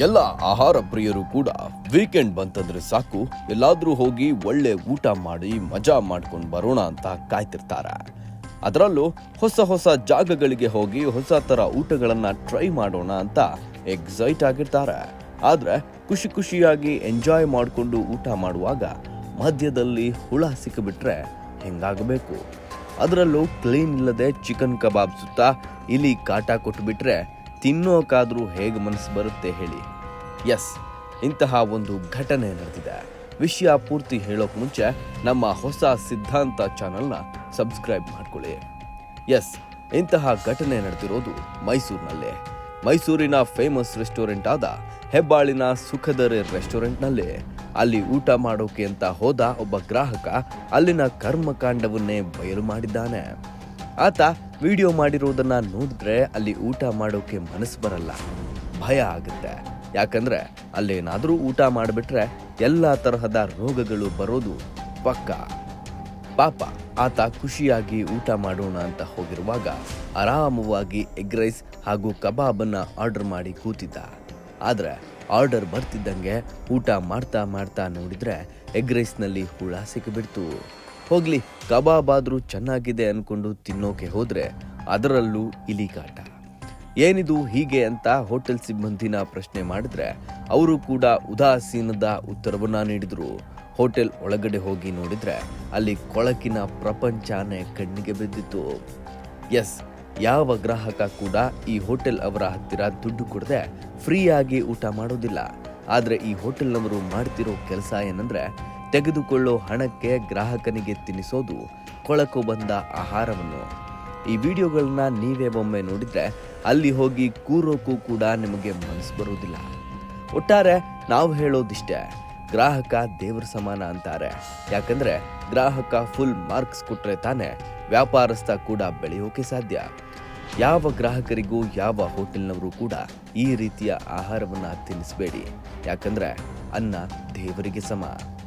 ಎಲ್ಲ ಆಹಾರ ಪ್ರಿಯರು ಕೂಡ ವೀಕೆಂಡ್ ಬಂತಂದ್ರೆ ಸಾಕು, ಎಲ್ಲಾದ್ರೂ ಹೋಗಿ ಒಳ್ಳೆ ಊಟ ಮಾಡಿ, ಮಜಾ ಮಾಡ್ಕೊಂಡು ಬರೋಣ ಅಂತ ಕಾಯ್ತಿರ್ತಾರೆ. ಅದರಲ್ಲೂ ಹೊಸ ಹೊಸ ಜಾಗಗಳಿಗೆ ಹೋಗಿ ಹೊಸ ಥರ ಊಟಗಳನ್ನು ಟ್ರೈ ಮಾಡೋಣ ಅಂತ ಎಕ್ಸೈಟ್ ಆಗಿರ್ತಾರೆ. ಆದ್ರೆ ಖುಷಿ ಖುಷಿಯಾಗಿ ಎಂಜಾಯ್ ಮಾಡಿಕೊಂಡು ಊಟ ಮಾಡುವಾಗ ಮಧ್ಯದಲ್ಲಿ ಹುಳ ಸಿಕ್ಕಿಬಿಟ್ರೆ ಹೆಂಗಾಗಬೇಕು? ಅದರಲ್ಲೂ ಕ್ಲೀನ್ ಇಲ್ಲದೆ ಚಿಕನ್ ಕಬಾಬ್ ಸುತ್ತ ಇಲಿ ಕಾಟ ಕೊಟ್ಬಿಟ್ರೆ ತಿನ್ನೋಕಾದ್ರೂ ಹೇಗೆ ಮನಸ್ಸು ಬರುತ್ತೆ ಹೇಳಿ. ಎಸ್, ಇಂತಹ ಒಂದು ಘಟನೆ ನಡೆದಿದೆ. ವಿಷಯ ಪೂರ್ತಿ ಹೇಳೋಕ್ ಮುಂಚೆ ನಮ್ಮ ಹೊಸ ಸಿದ್ಧಾಂತ ಚಾನಲ್ನ ಸಬ್ಸ್ಕ್ರೈಬ್ ಮಾಡ್ಕೊಳ್ಳಿ. ಎಸ್, ಇಂತಹ ಘಟನೆ ನಡೆದಿರೋದು ಮೈಸೂರಿನಲ್ಲೇ. ಮೈಸೂರಿನ ಫೇಮಸ್ ರೆಸ್ಟೋರೆಂಟ್ ಆದ ಹೆಬ್ಬಾಳಿನ ಸುಖದರೆ ರೆಸ್ಟೋರೆಂಟ್ನಲ್ಲಿ. ಅಲ್ಲಿ ಊಟ ಮಾಡೋಕೆ ಅಂತ ಹೋದ ಒಬ್ಬ ಗ್ರಾಹಕ ಅಲ್ಲಿನ ಕರ್ಮಕಾಂಡವನ್ನೇ ಬಯಲು ಮಾಡಿದ್ದಾನೆ. ಆತ ವಿಡಿಯೋ ಮಾಡಿರೋದನ್ನ ನೋಡಿದ್ರೆ ಅಲ್ಲಿ ಊಟ ಮಾಡೋಕೆ ಮನಸ್ಸು ಬರಲ್ಲ. ಭಯ ಆಗುತ್ತೆ. ಯಾಕಂದ್ರೆ ಅಲ್ಲೇನಾದರೂ ಊಟ ಮಾಡಿಬಿಟ್ರೆ ಎಲ್ಲ ತರಹದ ರೋಗಗಳು ಬರೋದು ಪಕ್ಕ. ಪಾಪ, ಆತ ಖುಷಿಯಾಗಿ ಊಟ ಮಾಡೋಣ ಅಂತ ಹೋಗಿರುವಾಗ ಆರಾಮವಾಗಿ ಎಗ್ ರೈಸ್ ಹಾಗೂ ಕಬಾಬನ್ನ ಆರ್ಡರ್ ಮಾಡಿ ಕೂತಿದ್ದ. ಆದರೆ ಆರ್ಡರ್ ಬರ್ತಿದ್ದಂಗೆ ಊಟ ಮಾಡ್ತಾ ಮಾಡ್ತಾ ನೋಡಿದ್ರೆ ಎಗ್ ರೈಸ್ನಲ್ಲಿ ಹುಳ ಸಿಕ್ಕಿಬಿಡ್ತು ಹೋಗ್ಲಿ, ಕಬಾಬ್ ಆದರೂ ಚೆನ್ನಾಗಿದೆ ಅಂದ್ಕೊಂಡು ತಿನ್ನೋಕೆ ಹೋದರೆ ಅದರಲ್ಲೂ ಇಲಿಕಾಟ ಏನಿದು ಹೀಗೆ ಅಂತ ಹೋಟೆಲ್ ಸಿಬ್ಬಂದಿನ ಪ್ರಶ್ನೆ ಮಾಡಿದ್ರೆ ಅವರು ಕೂಡ ಉದಾಸೀನದ ಉತ್ತರವನ್ನ ನೀಡಿದರು. ಹೋಟೆಲ್ ಒಳಗಡೆ ಹೋಗಿ ನೋಡಿದ್ರೆ ಅಲ್ಲಿ ಕೊಳಕಿನ ಪ್ರಪಂಚನೇ ಕಣ್ಣಿಗೆ ಬಿದ್ದಿತ್ತು. ಎಸ್, ಯಾವ ಗ್ರಾಹಕ ಕೂಡ ಈ ಹೋಟೆಲ್ ಅವರ ಹತ್ತಿರ ದುಡ್ಡು ಕೊಡದೆ ಫ್ರೀಯಾಗಿ ಊಟ ಮಾಡೋದಿಲ್ಲ. ಆದರೆ ಈ ಹೋಟೆಲ್ನವರು ಮಾಡ್ತಿರೋ ಕೆಲಸ ಏನಂದ್ರೆ ತೆಗೆದುಕೊಳ್ಳೋ ಹಣಕ್ಕೆ ಗ್ರಾಹಕನಿಗೆ ತಿನ್ನಿಸೋದು ಕೊಳಕು ಬಂದ ಆಹಾರವನ್ನು. ಈ ವಿಡಿಯೋಗಳನ್ನ ನೀವೇ ಒಮ್ಮೆ ನೋಡಿದ್ರೆ ಅಲ್ಲಿ ಹೋಗಿ ಕೂರೋಕ್ಕೂ ಕೂಡ ನಿಮಗೆ ಮನಸ್ಸು ಬರೋದಿಲ್ಲ. ಒಟ್ಟಾರೆ ನಾವು ಹೇಳೋದಿಷ್ಟೇ, ಗ್ರಾಹಕ ದೇವರ ಸಮಾನ ಅಂತಾರೆ. ಯಾಕಂದ್ರೆ ಗ್ರಾಹಕ ಫುಲ್ ಮಾರ್ಕ್ಸ್ ಕೊಟ್ರೆ ತಾನೇ ವ್ಯಾಪಾರಸ್ಥ ಕೂಡ ಬೆಳೆಯೋಕೆ ಸಾಧ್ಯ. ಯಾವ ಗ್ರಾಹಕರಿಗೂ ಯಾವ ಹೋಟೆಲ್ನವರು ಕೂಡ ಈ ರೀತಿಯ ಆಹಾರವನ್ನ ತಿನ್ನಿಸಬೇಡಿ. ಯಾಕಂದ್ರೆ ಅನ್ನ ದೇವರಿಗೆ ಸಮ.